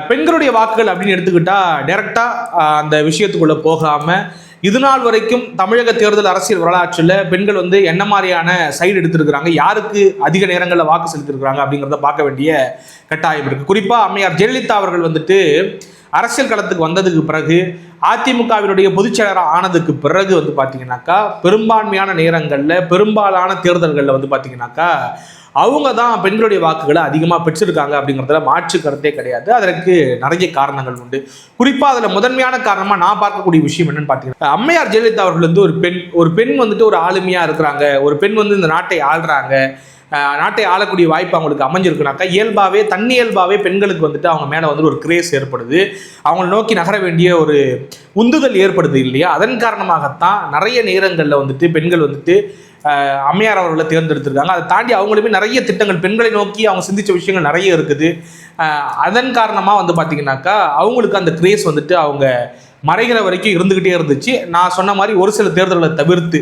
பெண்களுடைய வாக்குகள் அப்படின்னு எடுத்துக்கிட்டா டைரக்டா அந்த விஷயத்துக்குள்ள போகாம இது நாள் வரைக்கும் தமிழக தேர்தல் அரசியல் வரலாற்றில் பெண்கள் வந்து என்ன மாதிரியான சைடு எடுத்திருக்கிறாங்க யாருக்கு அதிக நேரங்களில் வாக்கு செலுத்திருக்கிறாங்க அப்படிங்கிறத பார்க்க வேண்டிய கட்டாயம் இருக்கு. குறிப்பா அம்மையார் ஜெயலலிதா அவர்கள் வந்துட்டு அரசியல் களத்துக்கு வந்ததுக்கு பிறகு அதிமுகவினுடைய பொதுச்செயலராக ஆனதுக்கு பிறகு வந்து பார்த்தீங்கன்னாக்கா பெரும்பான்மையான நேரங்களில் பெரும்பாலான தேர்தல்களில் வந்து பார்த்தீங்கன்னாக்கா அவங்க தான் பெண்களுடைய வாக்குகளை அதிகமாக பெற்றிருக்காங்க அப்படிங்கிறதுல மாற்று கருத்தே கிடையாது. அதற்கு நிறைய காரணங்கள் உண்டு. குறிப்பாக அதில் முதன்மையான காரணமாக நான் பார்க்கக்கூடிய விஷயம் என்னன்னு பார்த்தீங்கன்னா அம்மையார் ஜெயலலிதா அவர்கள் வந்து ஒரு பெண் ஒரு பெண் வந்துட்டு ஒரு ஆளுமையாக இருக்கிறாங்க. ஒரு பெண் வந்து இந்த நாட்டை ஆள்றாங்க. நாட்டை ஆளக்கூடிய வாய்ப்பு அவங்களுக்கு அமைஞ்சிருக்குனாக்கா இயல்பாகவே தன்னியல்பாகவே பெண்களுக்கு வந்துட்டு அவங்க மேலே வந்து ஒரு கிரேஸ் ஏற்படுது. அவங்களை நோக்கி நகர வேண்டிய ஒரு உந்துதல் ஏற்படுது இல்லையா? அதன் காரணமாகத்தான் நிறைய நேரங்களில் வந்துட்டு பெண்கள் வந்துட்டு அம்மையார் அவர்களை தேர்ந்தெடுத்திருக்காங்க. அதை தாண்டி அவங்களுமே நிறைய திட்டங்கள் பெண்களை நோக்கி அவங்க சிந்தித்த விஷயங்கள் நிறைய இருக்குது. அதன் காரணமாக வந்து பார்த்திங்கனாக்கா அவங்களுக்கு அந்த கிரேஸ் வந்துட்டு அவங்க மறைகிற வரைக்கும் இருந்துக்கிட்டே இருந்துச்சு. நான் சொன்ன மாதிரி ஒரு சில தேர்தல்களை தவிர்த்து